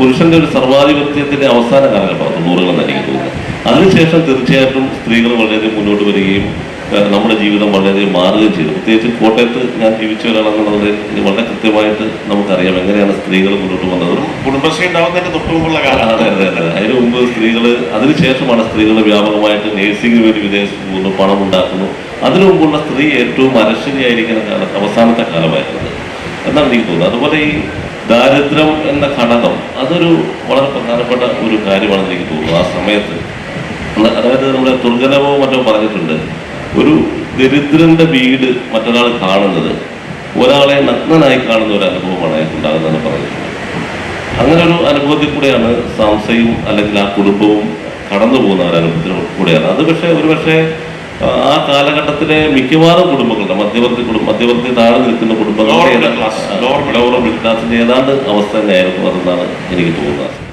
പുരുഷന്റെ ഒരു സർവാധിപത്യത്തിന്റെ അവസാന കാലഘട്ടമാണ് തൊണ്ണൂറുകളെന്ന് എനിക്ക് തോന്നുന്നത് അതിനുശേഷം തീർച്ചയായിട്ടും സ്ത്രീകൾ വളരെയധികം മുന്നോട്ട് വരികയും നമ്മുടെ ജീവിതം വളരെയധികം മാറുകയും ചെയ്തു. പ്രത്യേകിച്ച് കോട്ടയത്ത് ഞാൻ ജീവിച്ച ഒരാളെന്നുള്ളത് വളരെ കൃത്യമായിട്ട് നമുക്കറിയാം എങ്ങനെയാണ് സ്ത്രീകൾ മുന്നോട്ട് വന്നത്. കുടുംബശ്രീ ഉണ്ടാവുന്നതിന്റെ തൊട്ടുമുമ്പുള്ള കാലം അതെ അതെ അതെ. അതിന് മുമ്പ് സ്ത്രീകൾ അതിനുശേഷമാണ് സ്ത്രീകൾ വ്യാപകമായിട്ട് നേഴ്സിംഗിന് വേണ്ടി വിദേശത്ത് പോകുന്നു പണം ഉണ്ടാക്കുന്നു. അതിനു മുമ്പുള്ള സ്ത്രീ ഏറ്റവും അരശരിയായിരിക്കുന്ന കാലത്ത് അവസാനത്തെ കാലമായിരുന്നത്. എന്നാണ് എനിക്ക് തോന്നുന്നത്. അതുപോലെ ഈ ദാരിദ്ര്യം എന്ന ഘടകം അതൊരു വളരെ പ്രധാനപ്പെട്ട ഒരു കാര്യമാണെന്ന് എനിക്ക് തോന്നുന്നു. ആ സമയത്ത് അതായത് നമ്മുടെ ദുർജനവും മറ്റോ പറഞ്ഞിട്ടുണ്ട്. ഒരു ദരിദ്രന്റെ വീട് മറ്റൊരാൾ കാണുന്നത് ഒരാളെ നഗ്നനായി കാണുന്ന ഒരു അനുഭവമാണ് ഉണ്ടാകുന്നതെന്ന് പറഞ്ഞിട്ടുണ്ട്. അങ്ങനെ ഒരു അനുഭവത്തിൽ കൂടെയാണ് സംശയും അല്ലെങ്കിൽ ആ കുടുംബവും കടന്നു പോകുന്ന ഒരു അനുഭവത്തിൽ കൂടെയാണ്. അത് പക്ഷേ ഒരു പക്ഷേ ആ കാലഘട്ടത്തിലെ മിക്കവാറും കുടുംബങ്ങളുടെ മധ്യവർത്തി കുടുംബം മധ്യവർത്തി താഴെ നിൽക്കുന്ന കുടുംബങ്ങളുടെ ഏതാണ്ട് അവസ്ഥ തന്നെയായിരുന്നു. അതെന്നാണ് എനിക്ക് തോന്നുന്നത്.